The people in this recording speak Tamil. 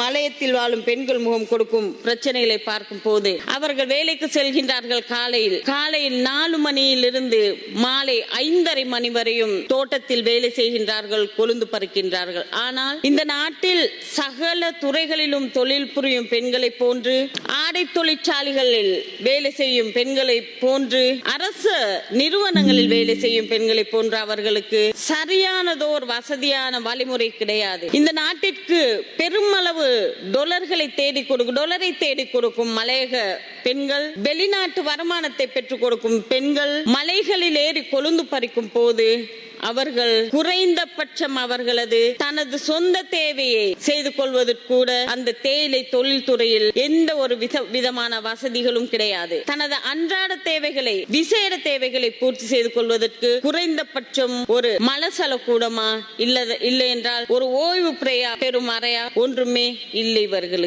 மலையத்தில் வாழும் பெண்கள் முகம் கொடுக்கும் பிரச்சனைகளை பார்க்கும் போது அவர்கள் வேலைக்கு செல்கின்றார்கள் காலையில். காலையில் நாலு மணியிலிருந்து மாலை ஐந்தரை மணி வரையும் தோட்டத்தில் வேலை செய்கின்றார்கள் கொழுந்து பறிக்கின்றார்கள். ஆனால் இந்த நாட்டில் சகல துறைகளிலும் தொழில் புரியும் பெண்களை போன்று ஆடை தொழிற்சாலைகளில் வேலை செய்யும் பெண்களை போன்று அரசு நிறுவனங்களில் வேலை செய்யும் பெண்களை போன்று அவர்களுக்கு சரியானதோர் வசதியான வழிமுறை கிடையாது. இந்த நாட்டிற்கு பெருமளவு டொலர்களை தேடி கொடுக்கும் டொலரை தேடி கொடுக்கும் மலையக பெண்கள் வெளிநாட்டு வருமானத்தை பெற்றுக் கொடுக்கும் பெண்கள் மலைகளில் ஏறி கொழுந்து பறிக்கும் போது அவர்கள் குறைந்தபட்சம் அவர்களது தனது சொந்த தேவையை செய்து கொள்வது கூட அந்த தேயிலை தொழில்துறையில் எந்த ஒரு வித- விதமான வசதிகளும் கிடையாது. தனது அன்றாட தேவைகளை விசேட தேவைகளை பூர்த்தி செய்து கொள்வதற்கு குறைந்தபட்சம் ஒரு மலசல கூடமா இல்ல இல்லை என்றால் ஒரு ஓய்வு பிரையா பெறும் அறையா ஒன்றுமே இல்லை இவர்களுக்கு.